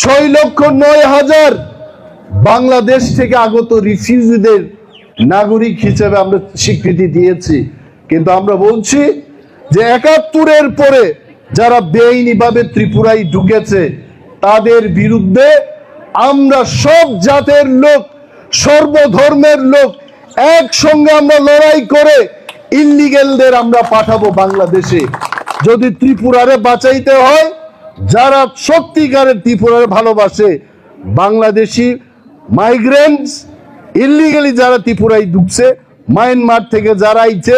ছয় লক্ষ নয় হাজার বাংলাদেশ থেকে আগত রিফিউজিদের নাগরিক হিসেবে আমরা স্বীকৃতি দিয়েছি। কিন্তু আমরা বলছি যে একাত্তরের পরে যারা বেআইনিভাবে ত্রিপুরায় ঢুকেছে, তাদের বিরুদ্ধে আমরা সব জাতের লোক, সর্বধর্মের লোক একসঙ্গে আমরা লড়াই করে ইল্লিগেলদের আমরা পাঠাবো বাংলাদেশে। যদি ত্রিপুরারে বাঁচাইতে হয় যারা সত্যিকারের ত্রিপুরারে ভালোবাসে, বাংলাদেশি মাইগ্রেন্টস ইলিগালি যারা ত্রিপুরায় ঢুকছে মায়ানমার থেকে যারা আইছে,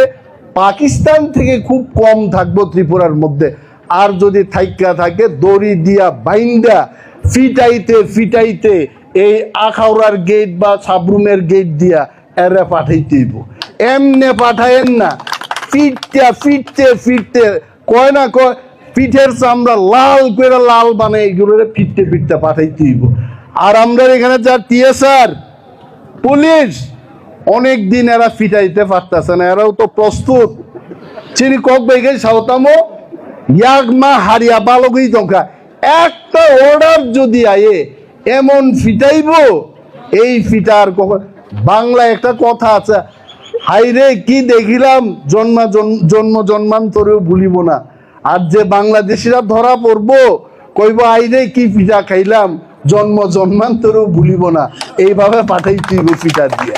পাকিস্তান থেকে খুব কম থাকব ত্রিপুরার মধ্যে। আর যদি থাইকা থাকে, দড়ি দিয়া বাইন্দা, ফিটাইতে ফিটাইতে এই আখাউড়ার গেট বা সাবরুমের গেট দিয়া এরা পাঠাইতেইব এমনে পাঠায়েন না। ফিটতে ফিটতে ফিটতে, কয় না কয় পিঠের চামড়া লাল করে লাল বানাই এগুলো ফিটতে ফিটতে পাঠাইতে হইব আর আমরা এখানে যা টিএসআর, পুলিশ অনেক দিন এরা ফিটাইতে পারতেছে না, এরাও তো প্রস্তুত। চিনি কক বেগে সাউতামো ইয়াক মা হারিয়া বালগই দঙ্কা একটা অর্ডার যদি আয়ে, এমন ফিটাইব, এই ফিটার কখন বাংলা একটা কথা আছে, হাইরে কি দেখিলাম জন্ম জন্ম জন্মান্তরেও ভুলিব না। আর যে বাংলাদেশিরা ধরা পড়ব, কইব আইরে কি পিঠা খাইলাম? জন্ম জন্মান্তরও ভুলিব না। এইভাবে পাঠাই তুই পিঠা দিয়ে।